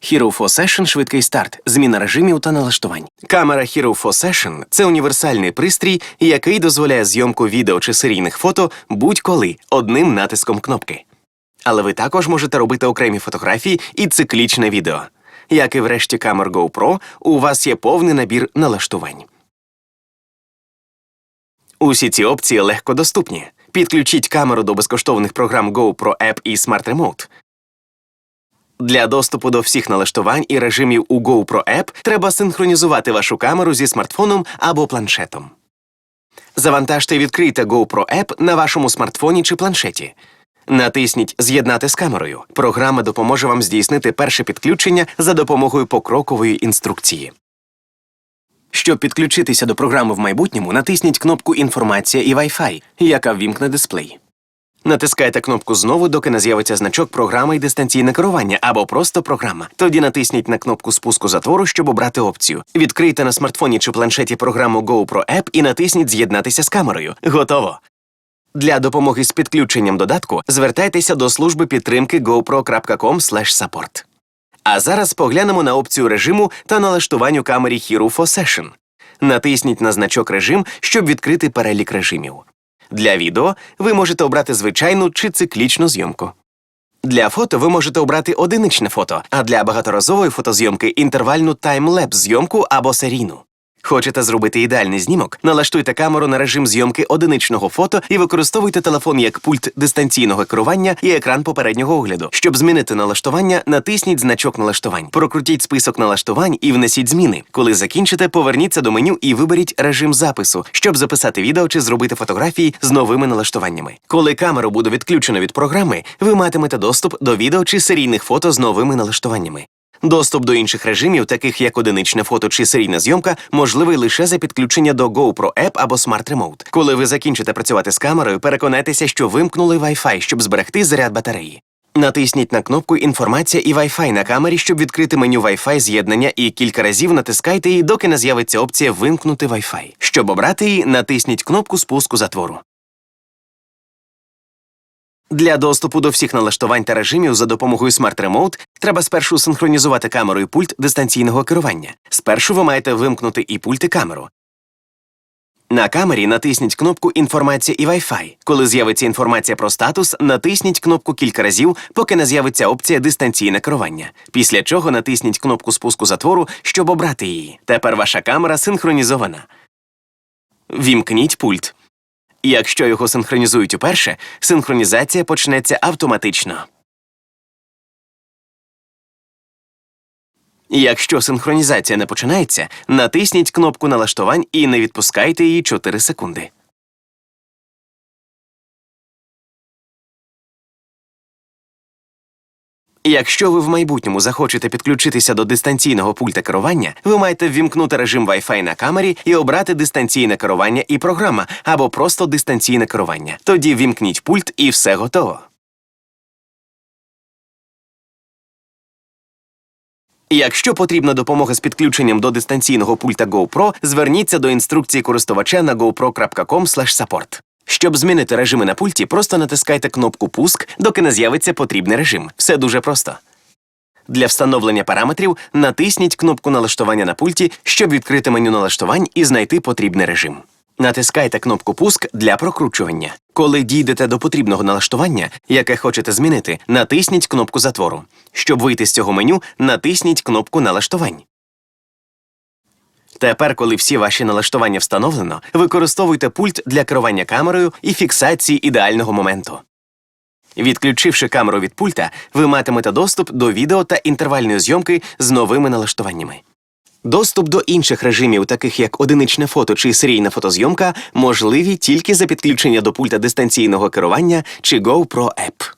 Hero 4 Session – швидкий старт, зміна режимів та налаштувань. Камера Hero 4 Session – це універсальний пристрій, який дозволяє зйомку відео чи серійних фото будь-коли одним натиском кнопки. Але ви також можете робити окремі фотографії і циклічне відео. Як і в решті камер GoPro, у вас є повний набір налаштувань. Усі ці опції легко доступні. Підключіть камеру до безкоштовних програм GoPro App і Smart Remote. Для доступу до всіх налаштувань і режимів у GoPro App треба синхронізувати вашу камеру зі смартфоном або планшетом. Завантажте і відкрийте GoPro App на вашому смартфоні чи планшеті. Натисніть З'єднати з камерою. Програма допоможе вам здійснити перше підключення за допомогою покрокової інструкції. Щоб підключитися до програми в майбутньому, натисніть кнопку Інформація і Wi-Fi, яка ввімкне дисплей. Натискайте кнопку знову, доки не з'явиться значок програма і дистанційне керування або просто програма. Тоді натисніть на кнопку спуску затвору, щоб обрати опцію. Відкрийте на смартфоні чи планшеті програму GoPro App і натисніть З'єднатися з камерою. Готово! Для допомоги з підключенням додатку звертайтеся до служби підтримки gopro.com support. А зараз поглянемо на опцію режиму та налаштувань у камері Hero 4 Session. Натисніть на значок режим, щоб відкрити перелік режимів. Для відео ви можете обрати звичайну чи циклічну зйомку. Для фото ви можете обрати одиничне фото, а для багаторазової фотозйомки інтервальну таймлепс зйомку або серійну. Хочете зробити ідеальний знімок? Налаштуйте камеру на режим зйомки одиничного фото і використовуйте телефон як пульт дистанційного керування і екран попереднього огляду. Щоб змінити налаштування, натисніть значок налаштувань, прокрутіть список налаштувань і внесіть зміни. Коли закінчите, поверніться до меню і виберіть режим запису, щоб записати відео чи зробити фотографії з новими налаштуваннями. Коли камеру буде відключено від програми, ви матимете доступ до відео чи серійних фото з новими налаштуваннями. Доступ до інших режимів, таких як одиничне фото чи серійна зйомка, можливий лише за підключення до GoPro App або Smart Remote. Коли ви закінчите працювати з камерою, переконайтеся, що вимкнули Wi-Fi, щоб зберегти заряд батареї. Натисніть на кнопку Інформація і Wi-Fi на камері, щоб відкрити меню Wi-Fi з'єднання, і кілька разів натискайте її, доки не з'явиться опція Вимкнути Wi-Fi. Щоб обрати її, натисніть кнопку спуску затвору. Для доступу до всіх налаштувань та режимів за допомогою Smart Remote треба спершу синхронізувати камеру і пульт дистанційного керування. Спершу ви маєте вимкнути і пульт і камеру. На камері натисніть кнопку Інформація і Wi-Fi. Коли з'явиться інформація про статус, натисніть кнопку кілька разів, поки не з'явиться опція дистанційне керування. Після чого натисніть кнопку спуску затвору, щоб обрати її. Тепер ваша камера синхронізована. Вімкніть пульт. Якщо його синхронізують уперше, синхронізація почнеться автоматично. Якщо синхронізація не починається, натисніть кнопку налаштувань і не відпускайте її 4 секунди. Якщо ви в майбутньому захочете підключитися до дистанційного пульта керування, ви маєте ввімкнути режим Wi-Fi на камері і обрати дистанційне керування і програма або просто дистанційне керування. Тоді вімкніть пульт і все готово. Якщо потрібна допомога з підключенням до дистанційного пульта GoPro, зверніться до інструкції користувача на gopro.com support. Щоб змінити режими на пульті, просто натискайте кнопку Пуск, доки не з'явиться потрібний режим. Все дуже просто. Для встановлення параметрів натисніть кнопку налаштування на пульті, щоб відкрити меню налаштувань і знайти потрібний режим. Натискайте кнопку Пуск для прокручування. Коли дійдете до потрібного налаштування, яке хочете змінити, натисніть кнопку затвору. Щоб вийти з цього меню, натисніть кнопку налаштувань. Тепер, коли всі ваші налаштування встановлено, використовуйте пульт для керування камерою і фіксації ідеального моменту. Відключивши камеру від пульта, ви матимете доступ до відео та інтервальної зйомки з новими налаштуваннями. Доступ до інших режимів, таких як одиничне фото чи серійна фотозйомка, можливі тільки за підключення до пульта дистанційного керування чи GoPro App.